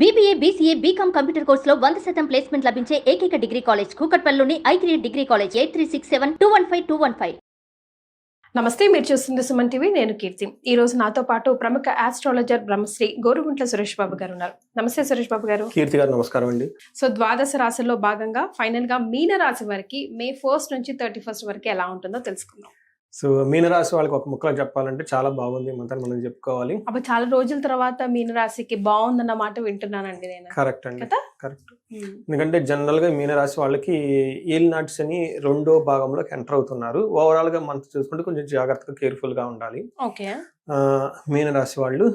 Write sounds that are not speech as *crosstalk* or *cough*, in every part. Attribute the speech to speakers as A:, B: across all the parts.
A: BBA BCA BCom computer కోర్సులో వంద శాతం ప్లేస్మెంట్ లభించే ఏకైక degree college కూకట్పల్లిలోని I three degree college eight three six seven two one five two one five
B: నమస్తే మీరు చూస్తుంది సుమన్ టీవీ నేను కీర్తి. ఈ రోజు నాతో పాటు ప్రముఖ ఆస్ట్రాలజర్ బ్రహ్మశ్రీ గోరుగుంట్ల సురేష్ బాబు గారు ఉన్నారు. నమస్తే సురేష్ బాబు గారు.
C: కీర్తి గారు నమస్కారం అండి.
B: సో ద్వాదశ రాశుల్లో భాగంగా ఫైనల్గా మీన రాశి వారికి మే ఫస్ట్ నుంచి థర్టీ ఫస్ట్ వరకు ఎలా ఉంటుందో తెలుసుకుందాం.
C: సో మీనరాశి వాళ్ళకి ఒక ముక్కలో చెప్పాలంటే చాలా బాగుంది మంతా మనం చెప్పుకోవాలి.
B: అప్పుడు చాలా రోజుల తర్వాత మీన రాశికి బాగుందన్న మాట వింటున్నానండి నేను.
C: కరెక్ట్ అండి? కరెక్ట్. ఎందుకంటే జనరల్గా మీనరాశి వాళ్ళకి ఈల్ నట్స్ అని రెండో భాగంలోకి ఎంటర్ అవుతున్నారు. ఓవరాల్గా మంత్ చూసుకుంటే కొంచెం జాగ్రత్తగా కేర్ఫుల్గా ఉండాలి.
B: ఓకే.
C: మీనరాశి వాళ్ళు.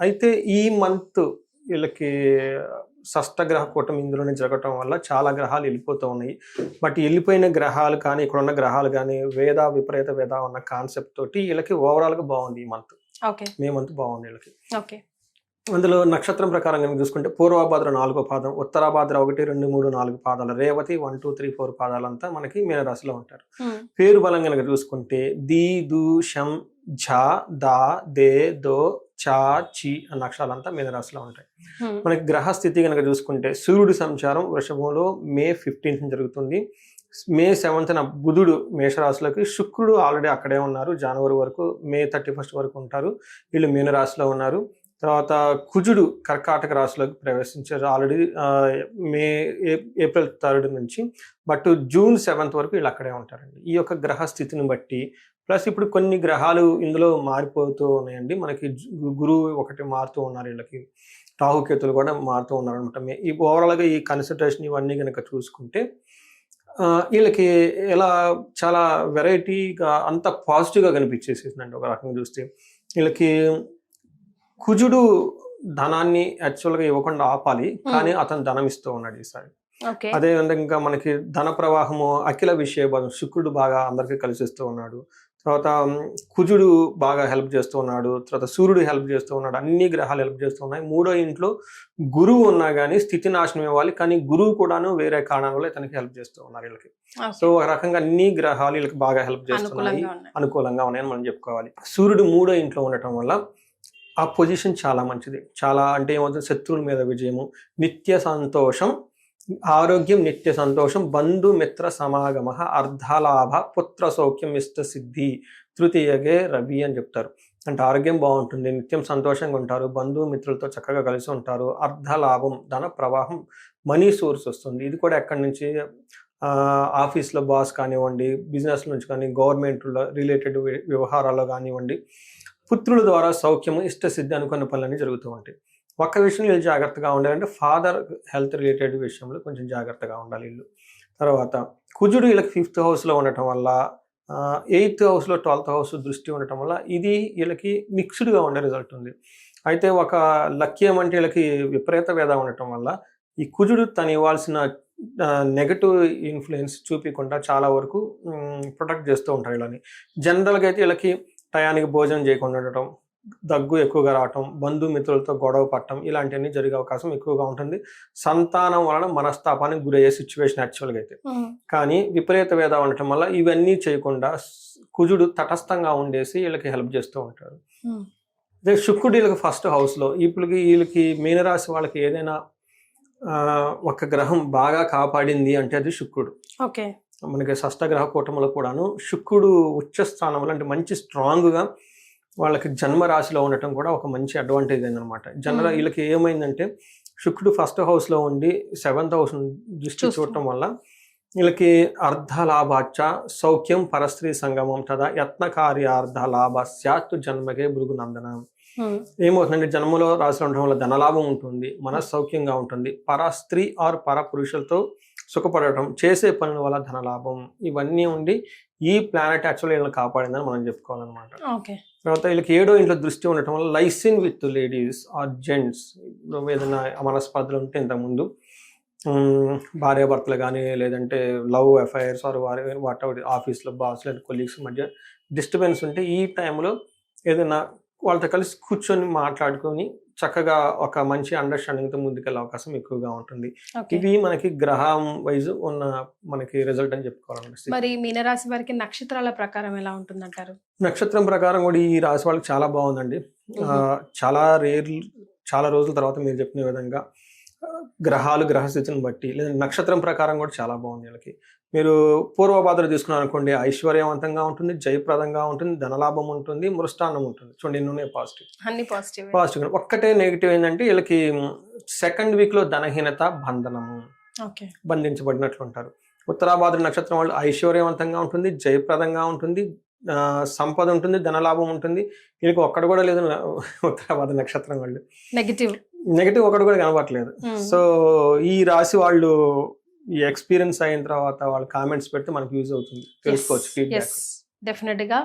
C: అయితే ఈ మంత్ వీళ్ళకి షష్టగ్రహ కూటమి ఇందులోనే జరగటం వల్ల చాలా గ్రహాలు వెళ్ళిపోతూ ఉన్నాయి. బట్ వెళ్ళిపోయిన గ్రహాలు కానీ ఇక్కడ ఉన్న గ్రహాలు కానీ వేద విపరీత వేద ఉన్న కాన్సెప్ట్ తోటి వీళ్ళకి ఓవరాల్గా బాగుంది ఈ మంత్.
B: ఓకే.
C: మే మంత్ బాగుంది వీళ్ళకి.
B: ఓకే.
C: అందులో నక్షత్రం ప్రకారం కనుక చూసుకుంటే పూర్వభాద్ర నాలుగో పాదం ఉత్తరాభాద్ర ఒకటి రెండు మూడు నాలుగు పాదాలు Revathi one two three four పాదాలంతా మనకి మీనరాశిలో ఉంటారు. పేరు బలం కనుక చూసుకుంటే ది దు షం ఝ దా దే దో చా చి అన్న అక్షరాలంతా మీనరాశిలో ఉంటాయి. మనకి గ్రహ స్థితి కనుక చూసుకుంటే సూర్యుడి సంచారం వృషభంలో మే ఫిఫ్టీన్త్ జరుగుతుంది. మే సెవెంత్న బుధుడు మేషరాశిలోకి శుక్రుడు ఆల్రెడీ అక్కడే ఉన్నారు జనవరి వరకు మే థర్టీ ఫస్ట్ వరకు ఉంటారు. వీళ్ళు మీనరాశిలో ఉన్నారు. తర్వాత కుజుడు కర్కాటక రాశిలోకి ప్రవేశించారు ఆల్రెడీ మే ఏప్రిల్ థర్డ్ నుంచి. బట్ జూన్ సెవెంత్ వరకు వీళ్ళు అక్కడే ఉంటారండి. ఈ యొక్క గ్రహ స్థితిని బట్టి ప్లస్ ఇప్పుడు కొన్ని గ్రహాలు ఇందులో మారిపోతూ ఉన్నాయండి. మనకి గురువు ఒకటి మారుతూ ఉన్నారు వీళ్ళకి. రాహుకేతులు కూడా మారుతూ ఉన్నారు అనమాట ఈ ఓవరాల్గా ఈ కన్సిడరేషన్ ఇవన్నీ కనుక చూసుకుంటే వీళ్ళకి ఎలా చాలా వెరైటీగా అంత పాజిటివ్గా కనిపించేసేసిందండి ఒక రకంగా చూస్తే. వీళ్ళకి కుజుడు ధనాన్ని యాక్చువల్గా ఇవ్వకుండా ఆపాలి కానీ అతను ధనం ఇస్తూ ఉన్నాడు ఈసారి. అదే విధంగా మనకి ధన ప్రవాహము అఖిల విషయ శుక్రుడు బాగా అందరికీ కలిసిస్తూ ఉన్నాడు. తర్వాత కుజుడు బాగా హెల్ప్ చేస్తూ ఉన్నాడు. తర్వాత సూర్యుడు హెల్ప్ చేస్తూ ఉన్నాడు. అన్ని గ్రహాలు హెల్ప్ చేస్తూ ఉన్నాయి. మూడో ఇంట్లో గురువు ఉన్నా కానీ స్థితి నాశనం ఇవ్వాలి కానీ గురువు కూడాను వేరే కారణాల వల్ల ఇతనికి హెల్ప్ చేస్తూ ఉన్నారు వీళ్ళకి. సో ఒక రకంగా అన్ని గ్రహాలు వీళ్ళకి బాగా హెల్ప్ చేస్తున్నాయి.
B: అనుకూలంగా
C: ఉన్నాయని మనం చెప్పుకోవాలి. సూర్యుడు మూడో ఇంట్లో ఉండటం వల్ల ఆ పొజిషన్ చాలా మంచిది. చాలా అంటే ఏమవుతుంది? శత్రువుల మీద విజయము నిత్య సంతోషం ఆరోగ్యం నిత్య సంతోషం బంధు మిత్ర సమాగమ అర్ధలాభ పుత్ర సౌఖ్యం ఇష్ట సిద్ధి తృతీయగే రవి అని చెప్తారు. అంటే ఆరోగ్యం బాగుంటుంది నిత్యం సంతోషంగా ఉంటారు బంధువు మిత్రులతో చక్కగా కలిసి ఉంటారు అర్ధలాభం ధన ప్రవాహం మనీ సోర్స్ వస్తుంది. ఇది కూడా ఎక్కడి నుంచి? ఆఫీస్లో బాస్ కానివ్వండి బిజినెస్ నుంచి కానీ గవర్నమెంట్లో రిలేటెడ్ వ్యవహారాల్లో కానివ్వండి పుత్రుల ద్వారా సౌఖ్యము ఇష్టసిద్ధి అనుకున్న పనులన్నీ జరుగుతూ ఉంటాయి. ఒక్క విషయంలో వీళ్ళు జాగ్రత్తగా ఉండాలంటే ఫాదర్ హెల్త్ రిలేటెడ్ విషయంలో కొంచెం జాగ్రత్తగా ఉండాలి వీళ్ళు. తర్వాత కుజుడు వీళ్ళకి ఫిఫ్త్ హౌస్లో ఉండటం వల్ల ఎయిత్ హౌస్లో ట్వెల్త్ హౌస్ దృష్టి ఉండటం వల్ల ఇది వీళ్ళకి మిక్స్డ్గా ఉండే రిజల్ట్ ఉంది. అయితే ఒక లక్కీ ఏమంటే వీళ్ళకి విపరీత వేద ఉండటం వల్ల ఈ కుజుడు తను ఇవ్వాల్సిన నెగటివ్ ఇన్ఫ్లుయెన్స్ చూపించకుండా చాలా వరకు ప్రొటెక్ట్ చేస్తూ ఉంటారు వీళ్ళని. జనరల్గా అయితే వీళ్ళకి టయానికి భోజనం చేయకుండా ఉండటం దగ్గు ఎక్కువగా రావటం బంధుమిత్రులతో గొడవ పట్టడం ఇలాంటివన్నీ జరిగే అవకాశం ఎక్కువగా ఉంటుంది. సంతానం వలన మనస్తాపానికి గురయ్యే సిచ్యువేషన్ యాక్చువల్గా అయితే. కానీ విపరీత వేద ఉండటం వల్ల ఇవన్నీ చేయకుండా కుజుడు తటస్థంగా ఉండేసి వీళ్ళకి హెల్ప్ చేస్తూ ఉంటారు
B: ఉమ్,
C: అదే శుక్రుడు వీళ్ళకి ఫస్ట్ హౌస్లో ఇప్పటికి వీళ్ళకి మీనరాశి వాళ్ళకి ఏదైనా ఒక గ్రహం బాగా కాపాడింది అంటే అది శుక్రుడు.
B: ఓకే.
C: మనకి షష్టగ్రహ కూటములో కూడాను శుక్రుడు ఉచ్చ స్థానంలో అంటే మంచి స్ట్రాంగ్గా వాళ్ళకి జన్మ రాశిలో ఉండటం కూడా ఒక మంచి అడ్వాంటేజ్ అయిందనమాట జనరల్. వీళ్ళకి ఏమైందంటే శుక్రుడు ఫస్ట్ హౌస్లో ఉండి సెవెంత్ హౌస్ దృష్టి. చూడటం వల్ల వీళ్ళకి అర్ధ లాభాచ సౌఖ్యం పరస్త్రీ సంగమం తదా యత్న కార్యార్థ లాభ స్యాత్ జన్మకే భృగు నందన
B: ఉమ్,
C: ఏమవుతుందంటే జన్మలో రాశిలో ఉండటం వల్ల ధనలాభం ఉంటుంది మనస్సౌఖ్యంగా ఉంటుంది. పర స్త్రీ ఆర్ పర పురుషులతో సుఖపడటం చేసే పనుల వల్ల ధనలాభం ఇవన్నీ ఉండి ఈ ప్లానెట్ యాక్చువల్ వీళ్ళని కాపాడిందని మనం చెప్పుకోవాలన్నమాట.
B: ఓకే.
C: తర్వాత వీళ్ళకి ఏడో ఇంట్లో దృష్టి ఉండటం వల్ల లైసిన్ విత్ లేడీస్ ఆర్ జెంట్స్ ఏదైనా మనస్పర్ధలు ఉంటే ఇంతకుముందు. భార్యాభర్తలు కానీ లేదంటే లవ్ ఎఫ్ఐఆర్స్ ఆర్ వారి వాట్ ఎవర్ ఆఫీస్లో బాస్ లేదా కొలీగ్స్ మధ్య డిస్టర్బెన్స్ ఉంటే ఈ టైంలో ఏదైనా వాళ్ళతో కలిసి కూర్చొని మాట్లాడుకొని చక్కగా ఒక మంచి అండర్స్టాండింగ్తో ముందుకెళ్ళే అవకాశం ఎక్కువగా ఉంటుంది. ఇవి మనకి గ్రహం వైజ్ ఉన్న మనకి రిజల్ట్ అని చెప్పుకోవాలనిపిస్తుంది
B: మరి మీనరాశి వారికి నక్షత్రాల ప్రకారం ఎలా ఉంటుందంటారు?
C: నక్షత్రం ప్రకారం కూడా ఈ రాశి వాళ్ళకి చాలా బాగుందండి. చాలా రేర్ చాలా రోజుల తర్వాత మీరు చెప్పిన విధంగా గ్రహాలు గ్రహస్థితిని బట్టి లేదా నక్షత్రం ప్రకారం కూడా చాలా బాగుంది వీళ్ళకి. మీరు పూర్వభాద్ర తీసుకున్నారు అనుకోండి ఐశ్వర్యవంతంగా ఉంటుంది జయప్రదంగా ఉంటుంది ధనలాభం ఉంటుంది మృష్టాన్నం ఉంటుంది. చూడండి ఉన్నాయి పాజిటివ్
B: అన్ని పాజిటివ్
C: పాజిటివ్ ఒక్కటే నెగిటివ్ ఏంటంటే వీళ్ళకి సెకండ్ వీక్లో ధనహీనత బంధనము
B: ఓకే.
C: బంధించబడినట్లు ఉంటారు. ఉత్తరాభాద్ర నక్షత్రం వాళ్ళు ఐశ్వర్యవంతంగా ఉంటుంది జయప్రదంగా ఉంటుంది సంపద ఉంటుంది ధనలాభం ఉంటుంది. వీళ్ళకి ఒక్కడు కూడా లేదు ఉత్తరాభాద్ర నక్షత్రం వాళ్ళు.
B: నెగిటివ్
C: నెగిటివ్ ఒకటి కూడా కనబడట్లేదు. సో ఈ రాశి వాళ్ళు ఈ ఎక్స్పీరియన్స్ అయిన తర్వాత వాళ్ళు కామెంట్స్ పెడితే మనకు యూజ్ అవుతుంది. తెలుసుకోవచ్చు ఫీడ్బ్యాక్
B: డెఫినెట్గా.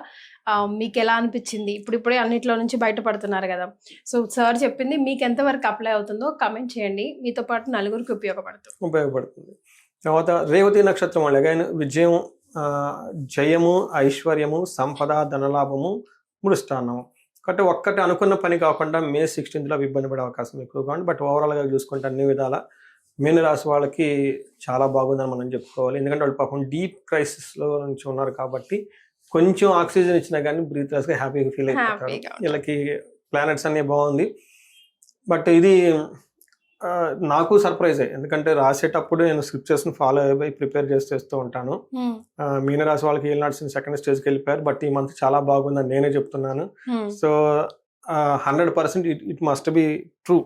B: మీకు ఎలా అనిపించింది? ఇప్పుడు ఇప్పుడే అన్నిట్లో నుంచి బయటపడుతున్నారు కదా. సో సార్ చెప్పింది మీకు ఎంతవరకు అప్లై అవుతుందో కమెంట్ చేయండి. మీతో పాటు నలుగురికి ఉపయోగపడుతుంది.
C: ఉపయోగపడుతుంది. తర్వాత రేవతి నక్షత్రం వాళ్ళు. Again విజయం జయము ఐశ్వర్యము సంపద ధనలాభము మృష్టాన్నము కాబట్టి ఒక్కటి అనుకున్న పని కాకుండా మే సిక్స్టీన్త్లో ఇబ్బంది పడే అవకాశం ఎక్కువగా ఉంది. బట్ ఓవరాల్గా చూసుకుంటే అన్ని విధాల మీన రాశి వాళ్ళకి చాలా బాగుందని మనం చెప్పుకోవాలి. ఎందుకంటే వాళ్ళు పాపం డీప్ క్రైసిస్లో నుంచి ఉన్నారు కాబట్టి కొంచెం ఆక్సిజన్ ఇచ్చినా కానీ బ్రీత్లెస్గా హ్యాపీగా ఫీల్ అయిపోతారు. వీళ్ళకి ప్లానెట్స్ అన్ని బాగుంది. బట్ ఇది నాకు సర్ప్రైజ్ అయ్యి ఎందుకంటే రాసేటప్పుడు నేను స్క్రిప్చర్స్ని ఫాలో అయిపోయి ప్రిపేర్ చేసి చేస్తూ ఉంటాను. మీనరాశి వాళ్ళకి ఏం నడిచిన సెకండ్ స్టేజ్కి వెళ్ళిపోయారు. బట్ ఈ మంత్ చాలా బాగుందని నేనే చెప్తున్నాను. So hundred percent it it must be true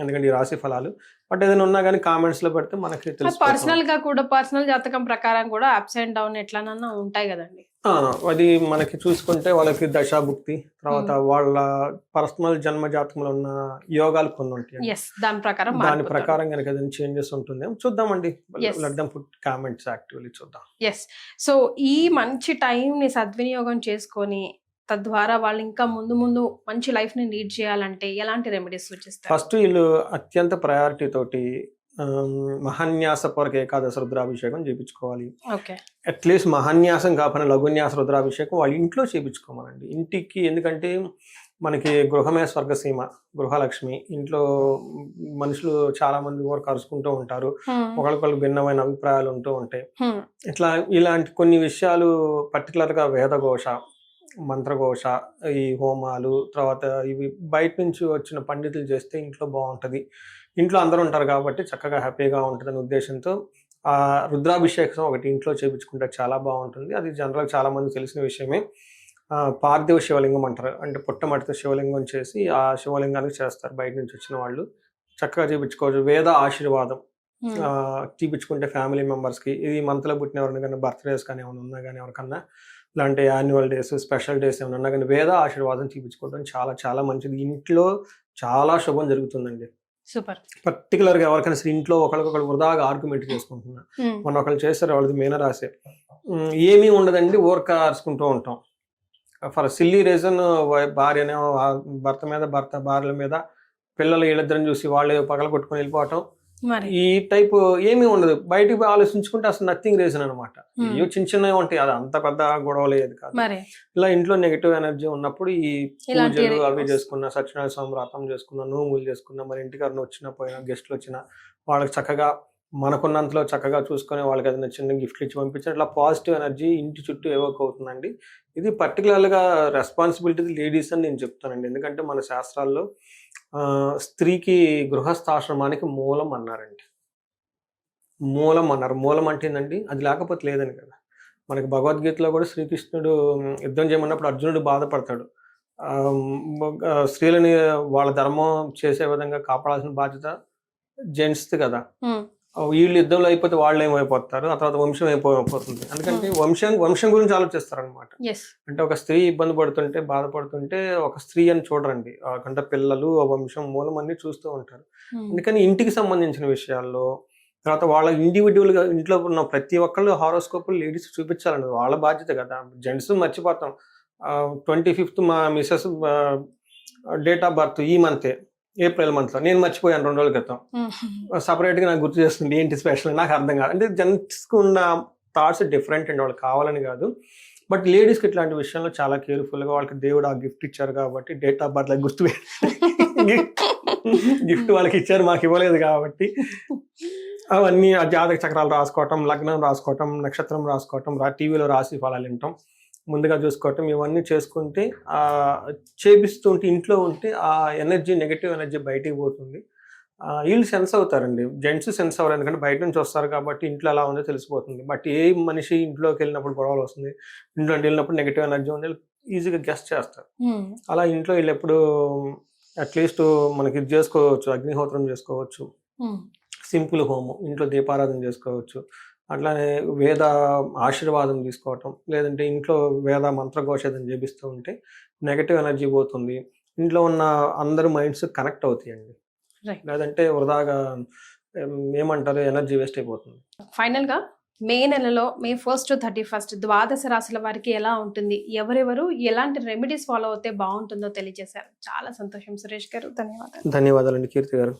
C: ఎందుకంటే ఈ రాశి ఫలాలు. బట్ ఏదైనా ఉన్నా కానీ కామెంట్స్లో పెడితే మనకి తెలుసు
B: పర్సనల్గా కూడా పర్సనల్ జాతకం ప్రకారం కూడా అప్స్ అండ్ డౌన్ ఎట్లానన్నా ఉంటాయి కదండి.
C: అది మనకి చూసుకుంటే వాళ్ళకి దశాభుక్తి తర్వాత వాళ్ళ పర్సనల్ జన్మ జాతకంలో ఉన్న యోగాలు కొన్ని ఉంటాయి
B: దాని ప్రకారం
C: దాని. ప్రకారం కనుక ఏదైనా చేంజెస్ ఉంటుంది చూద్దామండి. దమ్ పుట్ కామెంట్స్ యాక్టివ్లీ చూద్దాం.
B: ఎస్ సో ఈ మంచి టైం ని సద్వినియోగం చేసుకొని తద్వారా వాళ్ళు ఇంకా ముందు ముందు మంచి లైఫ్ని లీడ్ చేయాలంటే ఎలాంటి రెమెడీస్ సూచిస్తారు?
C: ఫస్ట్ వీళ్ళు అత్యంత ప్రయారిటీ తోటి మహాన్యాసపూర్వక ఏకాదశ రుద్రాభిషేకం చేయించుకోవాలి
B: ఓకే
C: అట్లీస్ట్ మహాన్యాసం కాకపోయినా లఘున్యాస రుద్రాభిషేకం వాళ్ళ ఇంట్లో చేయించుకోమనండి ఇంటికి ఎందుకంటే మనకి గృహమే స్వర్గసీమ గృహలక్ష్మి. ఇంట్లో మనుషులు చాలా మంది ఊరు కరుచుకుంటూ ఉంటారు. ఒకరికొకరు భిన్నమైన అభిప్రాయాలు ఉంటూ ఉంటాయి. ఇట్లా ఇలాంటి కొన్ని విషయాలు పర్టికులర్గా వేదఘోష మంత్రఘోష ఈ హోమాలు తర్వాత ఇవి బయట నుంచి వచ్చిన పండితులు చేస్తే ఇంట్లో బాగుంటుంది. ఇంట్లో అందరూ ఉంటారు కాబట్టి చక్కగా హ్యాపీగా ఉంటుందనే ఉద్దేశంతో ఆ రుద్రాభిషేకం ఒకటి ఇంట్లో చేయించుకుంటే చాలా బాగుంటుంది. అది జనరల్ చాలా మంది తెలిసిన విషయమే. పార్థివ శివలింగం అంటారు. అంటే పుట్టమటితో శివలింగం చేసి ఆ శివలింగానికి చేస్తారు బయట నుంచి వచ్చిన వాళ్ళు. చక్కగా చేయించుకోవచ్చు వేద ఆశీర్వాదం. ఆ, తీపించుకుంటే ఫ్యామిలీ మెంబర్స్కి ఇది మంత్లో పుట్టిన ఎవరిని కానీ బర్త్డేస్ కానీ ఏమైనా ఉన్నా కానీ ఎవరికన్నా ఇలాంటి యాన్యువల్ డేస్ స్పెషల్ డేస్ ఏమైనా ఉన్నా కానీ వేద ఆశీర్వాదం తీపించుకోవడం చాలా చాలా మంచిది. ఇంట్లో చాలా శుభం జరుగుతుందండి.
B: సూపర్.
C: పర్టికులర్గా ఎవరికైనా సరే ఇంట్లో ఒకరికొకరు వృధాగా ఆర్గ్యుమెంట్ చేసుకుంటున్నా. మొన్న ఒకళ్ళు చేస్తారు వాళ్ళది మీనరాశి ఏమీ ఉండదండి ఊరక అరుచుకుంటూ ఉంటాం. ఫర్ సిల్లీ రీజన్ భార్యనే భర్త మీద భర్త భార్యల మీద పిల్లలు వీళ్ళిద్దరిని చూసి వాళ్ళు పగల కొట్టుకొని వెళ్ళిపోవటం ఈ టైప్ ఏమీ ఉండదు. బయటికి పోయి ఆలోచించుకుంటే అసలు నథింగ్ రీజన్ అనమాట. ఇవి చిన్న చిన్నవి ఉంటాయి. అది అంత పెద్ద గొడవ లేదు కాదు. ఇలా ఇంట్లో నెగిటివ్ ఎనర్జీ ఉన్నప్పుడు ఈ పూజలు అవి. చేసుకున్న సత్యనారాయణ స్వామి వ్రతం చేసుకున్న నోములు చేసుకున్న మరి ఇంటికి ఎవరైనా వచ్చినా పోయినా గెస్ట్లు వచ్చినా వాళ్ళకి చక్కగా మనకున్నంతలో చక్కగా చూసుకొని వాళ్ళకి ఏదైనా చిన్న గిఫ్ట్లు ఇచ్చి పంపించారు ఇట్లా పాజిటివ్ ఎనర్జీ ఇంటి చుట్టూ ఏవోక్ అవుతుందండి. ఇది పర్టికులర్గా రెస్పాన్సిబిలిటీ లేడీస్ అని నేను చెప్తానండి. ఎందుకంటే మన శాస్త్రాల్లో స్త్రీకి గృహస్థాశ్రమానికి మూలం అన్నారండి. మూలం అన్నారు. మూలం అంటే ఏంటండి అది లేకపోతే లేదని కదా. మనకి భగవద్గీతలో కూడా శ్రీకృష్ణుడు యుద్ధం చేయమన్నప్పుడు అర్జునుడు బాధపడతాడు. స్త్రీలని వాళ్ళ ధర్మం చేసే విధంగా కాపాడాల్సిన బాధ్యత జెంట్స్ది కదా. వీళ్ళు యుద్ధంలో అయిపోతే వాళ్ళు ఏమైపోతారు? ఆ తర్వాత వంశం అయిపోతుంది. ఎందుకంటే వంశం వంశం గురించి ఆలోచిస్తారు అనమాట
B: ఎస్
C: అంటే ఒక స్త్రీ ఇబ్బంది పడుతుంటే బాధపడుతుంటే ఒక స్త్రీ అని చూడరండి. ఆ, అంటే పిల్లలు ఆ వంశం మూలం అన్ని చూస్తూ ఉంటారు. అందుకని ఇంటికి సంబంధించిన విషయాల్లో తర్వాత వాళ్ళ ఇండివిజువల్గా ఇంట్లో ఉన్న ప్రతి ఒక్కళ్ళు హారోస్కోప్ లేడీస్ చూపించాలండి. వాళ్ళ బాధ్యత కదా. జెంట్స్ మర్చిపోతాం. ట్వంటీ ఫిఫ్త్ మా మిసెస్ డేట్ ఆఫ్ బర్త్ ఈ మంతే ఏప్రిల్ మంత్లో. నేను మర్చిపోయాను రెండు రోజుల క్రితం. సపరేట్గా నాకు గుర్తు చేస్తుంది ఏంటి స్పెషల్ నాకు అర్థం కాదు. అంటే జెంట్స్కు ఉన్న థాట్స్ డిఫరెంట్ అండి. వాళ్ళు కావాలని కాదు. బట్ లేడీస్కి ఇట్లాంటి విషయంలో చాలా కేర్ఫుల్గా వాళ్ళకి దేవుడు ఆ గిఫ్ట్ ఇచ్చారు కాబట్టి డేట్ ఆఫ్ బర్త్ గుర్తు గిఫ్ట్ *laughs* వాళ్ళకి ఇచ్చారు మాకు ఇవ్వలేదు కాబట్టి. అవన్నీ ఆ జాతక చక్రాలు రాసుకోవటం లగ్నం రాసుకోవటం నక్షత్రం రాసుకోవటం టీవీలో రాసి ఫలాలు వింటాం. ముందుగా చూసుకోవటం ఇవన్నీ చేసుకుంటే ఆ చేపిస్తుంటే ఇంట్లో ఉంటే ఆ ఎనర్జీ నెగటివ్ ఎనర్జీ బయటికి పోతుంది. వీళ్ళు సెన్స్ అవుతారండి. జెంట్స్ సెన్స్ అవ్వరు. ఎందుకంటే బయట నుంచి వస్తారు కాబట్టి ఇంట్లో ఎలా ఉందో తెలిసిపోతుంది. బట్ ఏ మనిషి ఇంట్లోకి వెళ్ళినప్పుడు గొడవలు వస్తుంది ఇంట్లో వెళ్ళినప్పుడు నెగటివ్ ఎనర్జీ ఉంది. ఈజీగా గెస్ట్ చేస్తారు. అలా ఇంట్లో వీళ్ళు ఎప్పుడు అట్లీస్ట్ మనకి ఇది చేసుకోవచ్చు. అగ్నిహోత్రం చేసుకోవచ్చు. సింపుల్ హోమం. ఇంట్లో దీపారాధన చేసుకోవచ్చు. అట్లానే వేద ఆశీర్వాదం తీసుకోవటం లేదంటే ఇంట్లో వేద మంత్రఘోషేదం చేపిస్తూ ఉంటే నెగటివ్ ఎనర్జీ పోతుంది. ఇంట్లో ఉన్న అందరు మైండ్స్ కనెక్ట్ అవుతాయండి. లేదంటే వృధాగా ఏమంటారు ఎనర్జీ వేస్ట్ అయిపోతుంది.
B: ఫైనల్గా మే నెలలో మే ఫస్ట్ థర్టీ ఫస్ట్ ద్వాదశ రాశుల వారికి ఎలా ఉంటుంది? ఎవరెవరు ఎలాంటి రెమెడీస్ ఫాలో అవుతే బాగుంటుందో తెలియజేశారు. చాలా సంతోషం సురేష్ గారు. ధన్యవాదాలు.
C: ధన్యవాదాలండి కీర్తి గారు.